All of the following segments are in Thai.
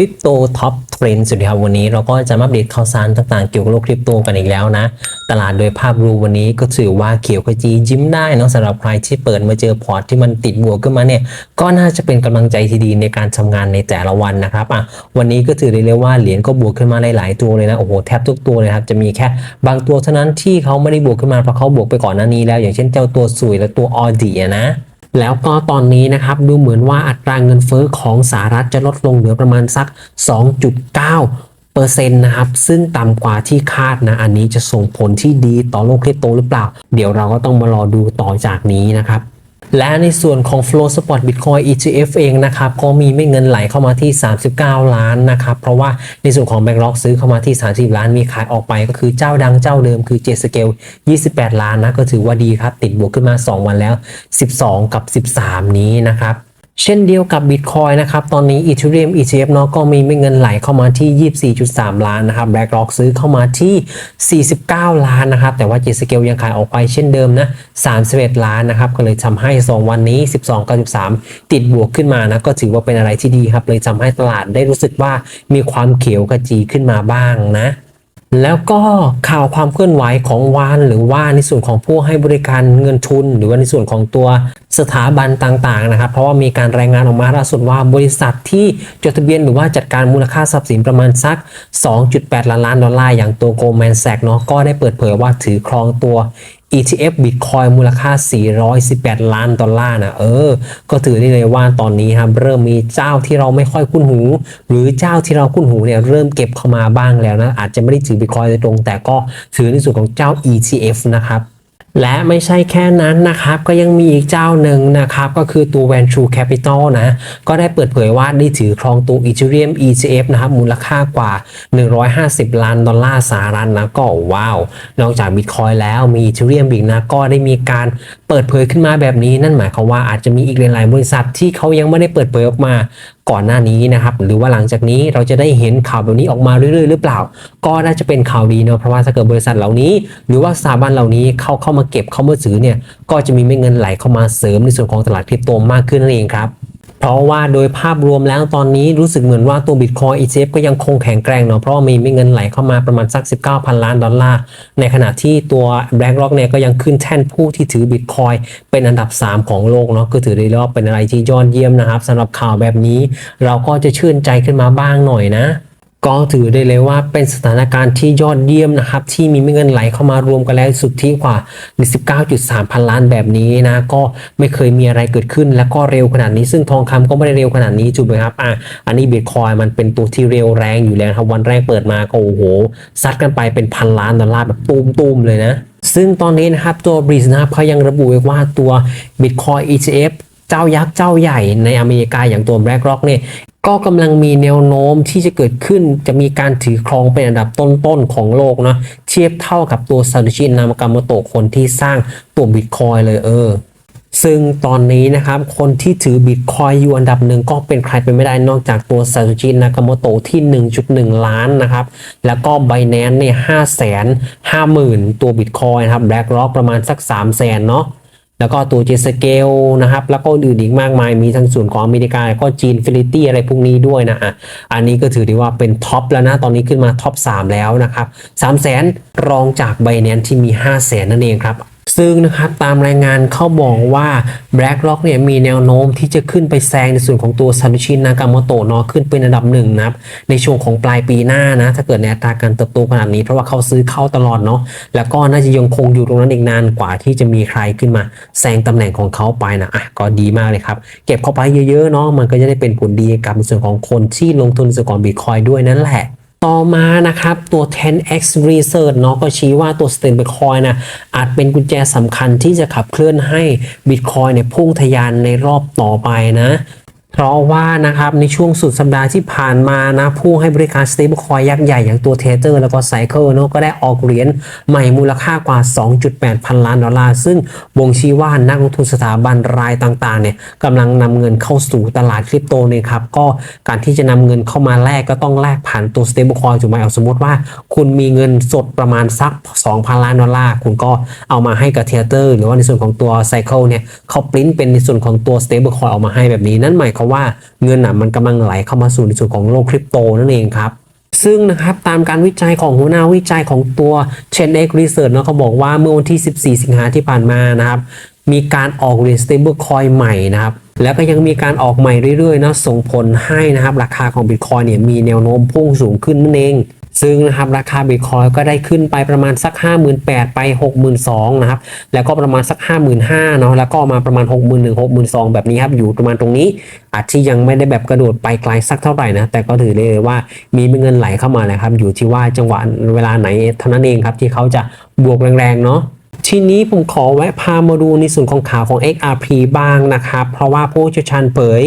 ริปโตท็อปเทรนด์สวัสดีครับวันนี้เราก็จะมาอัปเดตข่าวสารต่างๆ เกี่ยวกับโลกคริปโตกันอีกแล้วนะ ตลาดโดยภาพรวมวันนี้ก็ถือว่าเขียวขจียิ้มได้นอะสำหรับใครที่เปิดมาเจอพอร์ตที่มันติดบวกขึ้นมาเนี่ย ก็น่าจะเป็นกำลังใจที่ดีในการทำงานในแต่ละวันนะครับอะวันนี้ก็ถือได้เลยว่าเหรียญก็บวกขึ้นมาหลายๆตัวเลยนะโอ้โหแทบทุกตัวเลยครับจะมีแค่บางตัวเท่านั้นที่เขาไม่ได้บวกขึ้นมาเพราะเขาบวกไปก่อนหน้านี้แล้ว อย่างเช่นเจ้าตัวสุยและตัวออดีนะ แล้วก็ตอนนี้นะครับดูเหมือนว่าอัตราเงินเฟ้อของสหรัฐจะลดลงเหลือประมาณสัก 2.9เปอร์เซ็นต์นะครับ ซึ่งต่ำกว่าที่คาดนะ อันนี้จะส่งผลที่ดีต่อโลกคริปโตหรือเปล่า เดี๋ยวเราก็ต้องมารอดูต่อจากนี้นะครับ และในส่วนของ Flow Spot Bitcoin ETF เองนะครับก็มีไม่เงินไหลเข้ามาที่ 39 ล้านนะครับเพราะว่าในส่วนของ BlackRock ซื้อเข้ามาที่ 30 ล้านมีขายออกไปก็คือเจ้าดังเจ้าเดิมคือ J Scale 28 ล้านนะก็ถือว่าดีครับ ติดบวกขึ้นมา 2 วันแล้ว 12 กับ 13 นี้นะครับ เช่นเดียวกับ Bitcoin นะครับ ตอนนี้ Ethereum ETF เนาะก็มีไม่เงินไหลเข้ามาที่ 24.3 ล้านนะครับ BlackRock ซื้อเข้ามาที่ 49 ล้านนะครับ แต่ว่า j s c a l e ยังขายออกไปเช่นเดิมนะ 31 ล้านนะครับ ก็เลยทำให้ 2 วันนี้ 12กับ13 ติดบวกขึ้นมานะ ก็ถือว่าเป็นอะไรที่ดีครับ เลยทำให้ตลาดได้รู้สึกว่ามีความเขียวกระจีขึ้นมาบ้างนะ แล้วก็ข่าวความเคลื่อนไหวของวานหรือว่าในส่วนของผู้ให้บริการเงินทุน หรือว่าในส่วนของตัวสถาบันต่างๆนะครับ เพราะว่ามีการรายงานออกมาล่าสุดว่าบริษัทที่จดทะเบียนหรือว่าจัดการมูลค่าทรัพย์สินประมาณสัก 2.8 ล้านล้านดอลลาร์อย่างตัว Goldman Sachs เนาะก็ได้เปิดเผยว่าถือครองตัว ETF Bitcoin มูลค่า 418 ล้านดอลลาร์นะเออ ก็ถือได้เลยว่าตอนนี้ครับเริ่มมีเจ้าที่เราไม่ค่อยคุ้นหู หรือเจ้าที่เราคุ้นหูเนี่ยเริ่มเก็บเข้ามาบ้างแล้วนะ อาจจะไม่ได้ถือ Bitcoin โดยตรง แต่ก็ถือในส่วนของเจ้า ETF นะครับ และไม่ใช่แค่นั้นนะครับ ก็ยังมีอีกเจ้าหนึ่งนะครับ ก็คือตัว Venture Capital นะ ก็ได้เปิดเผยว่าได้ถือครองตัว Ethereum ETF นะครับมูลค่ากว่า 150 ล้านดอลลาร์สหรัฐนะก็ว้าว นอกจาก Bitcoin แล้วมี Ethereum อีกนะก็ได้มีการเปิดเผยขึ้นมาแบบนี้ นั่นหมายความว่าอาจจะมีอีกหลายๆบริษัทที่เขายังไม่ได้เปิดเผยออกมา ก่อนหน้านี้นะครับ หรือว่าหลังจากนี้เราจะได้เห็นข่าวแบบนี้ออกมาเรื่อยๆ หรือเปล่า ก็น่าจะเป็นข่าวดีเนาะเพราะว่าถ้าเกิดบริษัทเหล่านี้ หรือว่าสถาบันเหล่านี้เข้าเข้ามาเก็บเข้ามาซื้อเนี่ยก็จะมีเม็ดเงินไหลเข้ามาเสริมในส่วนของตลาดคริปโตมากขึ้นนั่นเองครับ เพราะว่าโดยภาพรวมแล้วตอนนี้รู้สึกเหมือนว่าตัวบิตคอยอีเจฟก็ยังคงแข็งแกร่งเนาะเพราะว่ามีเงินไหลเข้ามาประมาณสัก 19,000 ล้านดอลลาร์ ในขณะที่ตัว BlackRock เนี่ยก็ยังขึ้นแท่นผู้ที่ถือบิตคอยเป็นอันดับ 3 ของโลกเนาะก็ถือได้ว่าเป็นอะไรที่ยอดเยี่ยมนะครับสำหรับข่าวแบบนี้ เราก็จะชื่นใจขึ้นมาบ้างหน่อยนะ ก็ถือได้เลยว่าเป็นสถานการณ์ที่ยอดเยี่ยมนะครับ ที่มีเงินไหลเข้ามารวมกันแล้วสุดที่กว่า 19.3 พันล้านแบบนี้นะ ก็ไม่เคยมีอะไรเกิดขึ้น แล้วก็เร็วขนาดนี้ซึ่งทองคำก็ไม่ได้เร็วขนาดนี้ถูกไหมครับอะอันนี้บิตคอยมันเป็นตัวที่เร็วแรงอยู่แล้วครับ วันแรกเปิดมาก็โอ้โหซัดกันไปเป็นพันล้านดอลลาร์แบบตูมๆเลยนะ ซึ่งตอนนี้นะครับตัวบริสนะครับเขายังระบุไว้ว่าตัว Bitcoin ETF เจ้ายักษ์เจ้าใหญ่ในอเมริกาอย่างตัว BlackRock เนี่ย ก็กำลังมีแนวโน้มที่จะเกิดขึ้นจะมีการถือครองเป็นอันดับต้นๆของโลกเนาะเทียบเท่ากับตัวซา t ชินามากามโตะคนที่สร้างตัวบิตคอยเลยเออ ซึ่งตอนนี้นะครับ คนที่ถือบิตคอยอยู่อันดับหนึ่งก็เป็นใครไปไม่ได้นอกจากตัวซา t ชินากามโตะที่ 1.1 ล้านนะครับ แล้วก็ b บ n a n c e เนี่ย5แสน5หมื่นตัวบิตคอยนะครับ BlackRock ประมาณสัก3แสนเนาะ แล้วก็ตัวเจสเกลนะครับ แล้วก็อื่นอีกมากมาย มีทั้งส่วนของอเมริกา แล้วก็จีนฟิลิตี้อะไรพวกนี้ด้วยนะอะอันนี้ก็ถือได้ว่าเป็นท็อปแล้วนะ ตอนนี้ขึ้นมาท็อป3แล้วนะครับ3 0 0แสนรองจากไบแนนที่มี 5 0 0แสนนั่นเองครับ ซึ่งนะครับตามรายงานเขาบอกว่า BlackRock เนี่ยมีแนวโน้มที่จะขึ้นไปแซงในส่วนของตัวซา t ชินากามโตะเนาะขึ้นเป็นอันดับหนึ่งนะครับในช่วงของปลายปีหน้านะถ้าเกิดในอัตราการเติบโตขนาดนี้เพราะว่าเขาซื้อเข้าตลอดเนาะแล้วก็น่าจะยังคงอยู่ตรงนั้นอีกนานกว่าที่จะมีใครขึ้นมาแซงตำแหน่งของเขาไปนะอะก็ดีมากเลยครับ เก็บเข้าไปเยอะๆเนาะมันก็จะได้เป็นผลดีกับในส่วนของคนที่ลงทุนในส่วนของบิตคอยด้วยนั่นแหละ ต่อมานะครับ ตัว 10x research เนาะก็ชี้ว่าตัว stablecoin นะอาจเป็นกุญแจสำคัญที่จะขับเคลื่อนให้ Bitcoin เนี่ยพุ่งทะยานในรอบต่อไปนะ เพราะว่านะครับในช่วงสุดสัปดาห์ที่ผ่านมานะผู้ให้บริการ stablecoin ยักษ์ใหญ่อย่างตัว Tether แล้วก็ Cycle เนาะก็ได้ออกเหรียญใหม่มูลค่ากว่า 2.8 พันล้านดอลลาร์ ซึ่งบ่งชี้ว่านักลงทุนสถาบันรายต่างๆเนี่ยกำลังนำเงินเข้าสู่ตลาดคริปโตเนี่ยครับ ก็การที่จะนำเงินเข้ามาแลกก็ต้องแลกผ่านตัว stablecoin ถูกไหมเอาสมมติว่า คุณมีเงินสดประมาณสัก 2,000 ล้านดอลลาร์คุณก็เอามาให้กับ Tether หรือว่าในส่วนของตัว Cycle เนี่ยเขาปริ้นเป็นในส่วนของตัว stablecoin ออกมาให้แบบนี้นั่นหมายความครับว่าเงินอะมันกำลังไหลเข้ามาสู่ในส่วนของโลกคริปโตนั่นเองครับซึ่งนะครับตามการวิจัยของหัวหน้าวิจัยของตัว Chain X Research เนาะเขาบอกว่าเมื่อวันที่ 14 สิงหาที่ผ่านมานะครับมีการออกเหรียญ stable coin ใหม่นะครับแล้วก็ยังมีการออกใหม่เรื่อยๆนะส่งผลให้นะครับราคาของ Bitcoin เนี่ยมีแนวโน้มพุ่งสูงขึ้นนั่นเอง ซึ่งนะครับราคาบิตคอยก็ได้ขึ้นไปประมาณสัก 58,000 ไป 62,000นะครับแล้วก็ประมาณสัก 55,000เนาะแล้วก็มาประมาณ 61,000 62,000 แบบนี้ครับอยู่ประมาณตรงนี้ อาจที่ยังไม่ได้แบบกระโดดไปไกลสักเท่าไหร่นะแต่ก็ถือได้เลยว่ามีเงินไหลเข้ามาแหละครับอยู่ที่ว่าจังหวะเวลาไหนเท่านั้นเองครับที่เขาจะบวกแรงๆเนาะ ทีนี้ผมขอแวะพามาดูในส่วนของข่าวของ XRP บ้างนะครับ เพราะว่าผู้เชี่ยวชาญเผย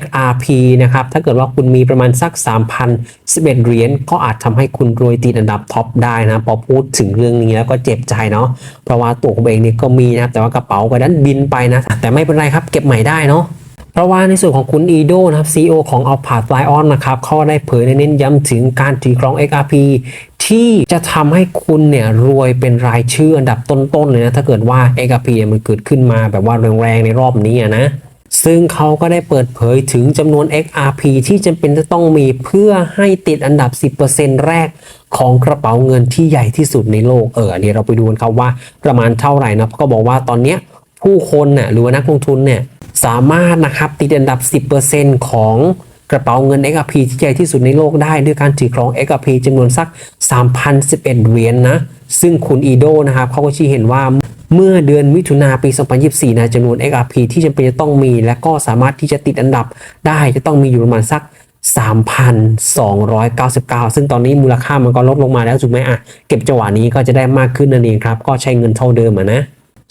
XRP นะครับ ถ้าเกิดว่าคุณมีประมาณสัก 3,011 เหรียญก็อาจทำให้คุณรวยติดอันดับท็อปได้นะ พอพูดถึงเรื่องนี้แล้วก็เจ็บใจเนาะ เพราะว่าตัวผมเองนี่ก็มีนะ แต่ว่ากระเป๋าก็ดันบินไปนะ แต่ไม่เป็นไรครับ เก็บใหม่ได้เนาะ เพราะว่าในส่วนของคุณอีโดนะครับ CEO ของ a l p a t Lion นะครับเขาได้เผยเน้นย้ำถึงการถือครอง XRP ที่จะทำให้คุณเนี่ยรวยเป็นรายชื่ออันดับต้นๆเลยนะ ถ้าเกิดว่า XRP มันเกิดขึ้นมาแบบว่าแรงๆในรอบนี้นะซึ่งเขาก็ได้เปิดเผยถึงจำนวน XRP ที่จำเป็นจะต้องมีเพื่อให้ติดอันดับ 10%แรกของกระเป๋าเงินที่ใหญ่ที่สุดในโลก เอออันนี้เราไปดูกันครับว่าประมาณเท่าไหร่นะก็บอกว่าตอนนี้ผู้คนน่ะหรือว่านักลงทุนเนี่ย สามารถนะครับติดอันดับ 10%ของกระเป๋าเงิน XRP ที่ใหญ่ที่สุดในโลกได้ด้วยการถือครอง XRP จำนวนสัก 3,011 เหรียญนนะซึ่งคุณอีโดนะครับเขาก็ชี้เห็นว่าเมื่อเดือนมิถุนาปี 2024 นะจำนวน XRP ที่จำเป็นจะต้องมี และก็สามารถที่จะติดอันดับได้จะต้องมีอยู่ประมาณสัก 3,299 ซึ่งตอนนี้มูลค่ามันก็ลดลงมาแล้วถูกไหมอะเก็บจังหวะนี้ก็จะได้มากขึ้นนั่นเองครับ ก็ใช้เงินเท่าเดิมอะนะ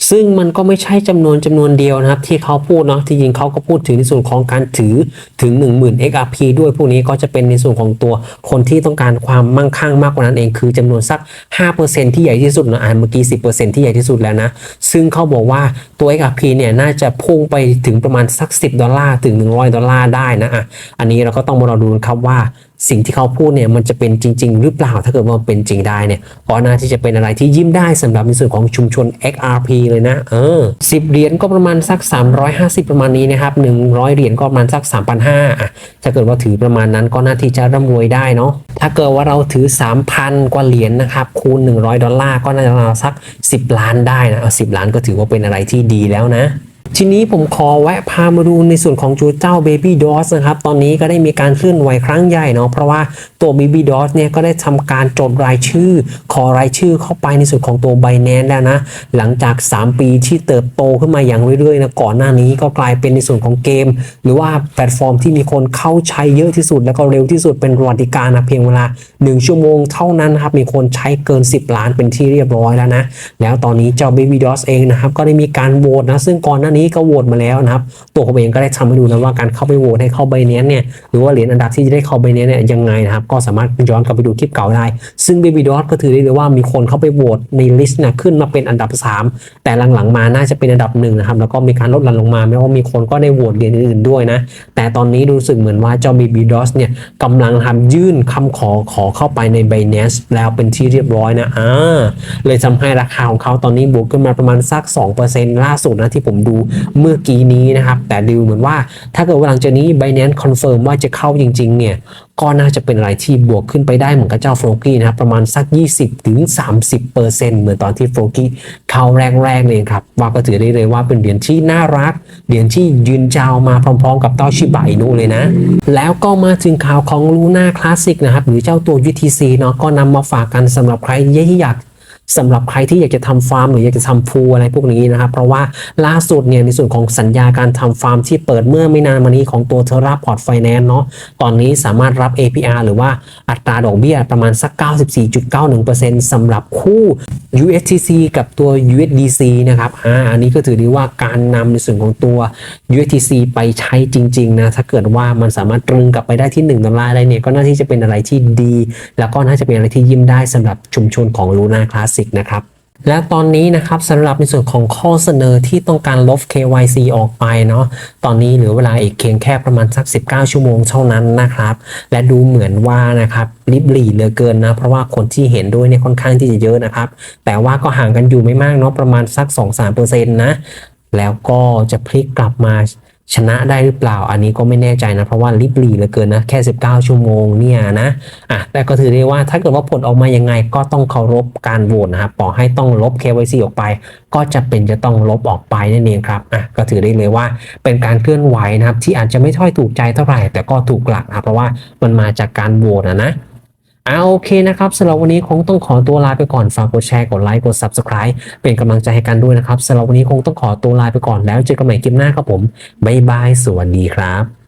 ซึ่งมันก็ไม่ใช่จำนวนจำนวนเดียวนะครับ ที่เขาพูดเนาะที่จริงเขาก็พูดถึงในส่วนของการถือถึง 10,000 XRP ด้วยพวกนี้ก็จะเป็นในส่วนของตัวคนที่ต้องการความมั่งคั่งมากกว่านั้นเองคือจำนวนสัก 5%ที่ใหญ่ที่สุดนะอ่านเมื่อกี้ 10%ที่ใหญ่ที่สุดแล้วนะ ซึ่งเขาบอกว่าตัว XRP เนี่ยน่าจะพุ่งไปถึงประมาณสัก 10 ดอลลาร์ถึง 100 ดอลลาร์ได้นะอะอันนี้เราก็ต้องมารอดูครับว่า สิ่งที่เขาพูดเนี่ยมันจะเป็นจริง ๆ หรือเปล่าถ้าเกิดว่าเป็นจริงได้เนี่ยก็น่าที่จะเป็นอะไรที่ยิ้มได้สำหรับในส่วนของชุมชน XRP เลยนะเออ10เหรียญก็ประมาณสัก 350 ประมาณนี้นะครับ100 เหรียญก็ประมาณสัก 3,500อะถ้าเกิดว่าถือประมาณนั้นก็น่าที่จะร่ำรวยได้เนาะถ้าเกิดว่าเราถือ 3,000 กว่าเหรียญนะครับคูณ 100 ดอลลาร์ก็น่าจะราณสัก 10 ล้านได้นะเอา10 ล้านก็ถือว่าเป็นอะไรที่ดีแล้วนะ ทีนี้ผมขอแวะพามาดูในส่วนของจูเจ้า Baby d o s นะครับ ตอนนี้ก็ได้มีการเคลื่อนไหวครั้งใหญ่เนาะเพราะว่าตัว Baby d o s เนี่ยก็ได้ทำการจดรายชื่อ ขอรายชื่อเข้าไปในส่วนของตัว Binance แล้วนะ หลังจาก 3 ปีที่เติบโตขึ้นมาอย่างเรื่อยๆนะก่อนหน้านี้ก็กลายเป็นในส่วนของเกม หรือว่าแพลตฟอร์มที่มีคนเข้าใช้เยอะที่สุด แล้วก็เร็วที่สุดเป็นประวัติการนะเพียงเวลา 1 ชั่วโมงเท่านั้นครับมีคนใช้เกิน 10 ล้านเป็นที่เรียบร้อยแล้วนะแล้วตอนนี้เจ้า Baby d o s เองนะครับก็ได้มีการโหวตนะซึ่งก่อนหน้านี้ก็โหวตมาแล้วนะครับ ตัวผมเองก็ได้ทำให้ดูนะว่าการเข้าไปโหวตให้เข้าใบเนี้ยเนี่ยหรือว่าเหรียญอันดับที่จะได้เข้าใบเนี้ยเนี่ยยังไงนะครับก็สามารถย้อนกลับไปดูคลิปเก่าได้ ซึ่ง Baby d o s ก็ถือได้เลยว่ามีคนเข้าไปโหวตในลิสต์นะขึ้นมาเป็นอันดับ 3 แต่หลังๆมาน่าจะเป็นอันดับหนึ่งนะครับแล้วก็มีการลดหลั่นลงมาไม่ว่ามีคนก็ได้โหวตเหรียญอื่นๆด้วยนะแต่ตอนนี้รู้สึกเหมือนว่าเจ้า Baby d o s เนี่ยกำลังทำยื่นคำขอขอเข้าไปใน Binance แล้วเป็นที่เรียบร้อยนะอ่าเลยทำให้ราคาของเขาตอนนี้บวกขึ้นมาประมาณสัก 2%ล่าสุดนะที่ผมดูเมื่อกี้นี้นะครับ แต่ดูเหมือนว่าถ้าเกิดว่าหลังจากนี้ Binance Confirm ว่าจะเข้าจริงๆเนี่ยก็น่าจะเป็นอะไรที่บวกขึ้นไปได้เหมือนกับเจ้าโฟลกี้นะครับประมาณสัก 20ถึง30เปอร์เซ็นต์เหมือนตอนที่โฟลกี้เข้าแรกๆเลยครับ ว่าก็ถือได้เลยว่าเป็นเหรียญที่น่ารักเหรียญที่ยืนยาวมาพร้อมๆ กับเต้าชิบะอินุเลยนะ แล้วก็มาถึงข่าวของ Luna Classic นะครับหรือเจ้าตัว UTC เนาะก็นำมาฝากกันสำหรับใครที่อยาก สำหรับใครที่อยากจะทำฟาร์มหรืออยากจะทำพูอะไรพวกนี้นะครับ เพราะว่าล่าสุดเนี่ยในส่วนของสัญญาการทำฟาร์มที่เปิดเมื่อไม่นานมานี้ของตัวเทอร่าพอร์ตไฟแนนซ์เนาะตอนนี้สามารถรับ APR หรือว่าอัตราดอกเบี้ยประมาณสัก 94.91%สำหรับคู่ USTC กับตัว USDC นะครับอ่าอันนี้ก็ถือได้ว่าการนำในส่วนของตัว USTC ไปใช้จริงๆนะถ้าเกิดว่ามันสามารถตรึงกลับไปได้ที่1ดอลลาร์ได้เนี่ยก็น่าที่จะเป็นอะไรที่ดี แล้วก็น่าจะเป็นอะไรที่ยิ้มได้สำหรับชุมชนของ Luna Classic นะครับและตอนนี้นะครับสำหรับในส่วนของข้อเสนอที่ต้องการลบ KYC ออกไปเนาะตอนนี้เหลือเวลาอีกเพียงแค่ประมาณสัก 19 ชั่วโมงเท่านั้นนะครับ และดูเหมือนว่านะครับริบหรี่เหลือเกินนะ เพราะว่าคนที่เห็นด้วยเนี่ยค่อนข้างที่จะเยอะนะครับ แต่ว่าก็ห่างกันอยู่ไม่มากเนาะประมาณสัก 2-3%นะแล้วก็จะพลิกกลับมา ชนะได้หรือเปล่าอันนี้ก็ไม่แน่ใจนะ เพราะว่าลิบลีเหลือเกินนะ แค่ 19 ชั่วโมงเนี่ยนะอะแต่ก็ถือได้ว่าถ้าเกิดว่าผลออกมายังไงก็ต้องเคารพการโหวตนะครับต่อให้ต้องลบ KYC ออกไป ก็จะเป็นจะต้องลบออกไปนั่นเองครับอะก็ถือได้เลยว่าเป็นการเคลื่อนไหวนะครับที่อาจจะไม่ค่อยถูกใจเท่าไหร่ แต่ก็ถูกหลักนะเพราะว่ามันมาจากการโหวตนะนะ อาโอเคนะครับสำหรับวันนี้คงต้องขอตัวลาไปก่อนฝากกดแชร์กดไลค์กด Subscribe เป็นกำลังใจให้กันด้วยนะครับสำหรับวันนี้คงต้องขอตัวลาไปก่อนแล้วเจอกันใหม่คลิปหน้าครับผมบ๊ายบายสวัสดีครับ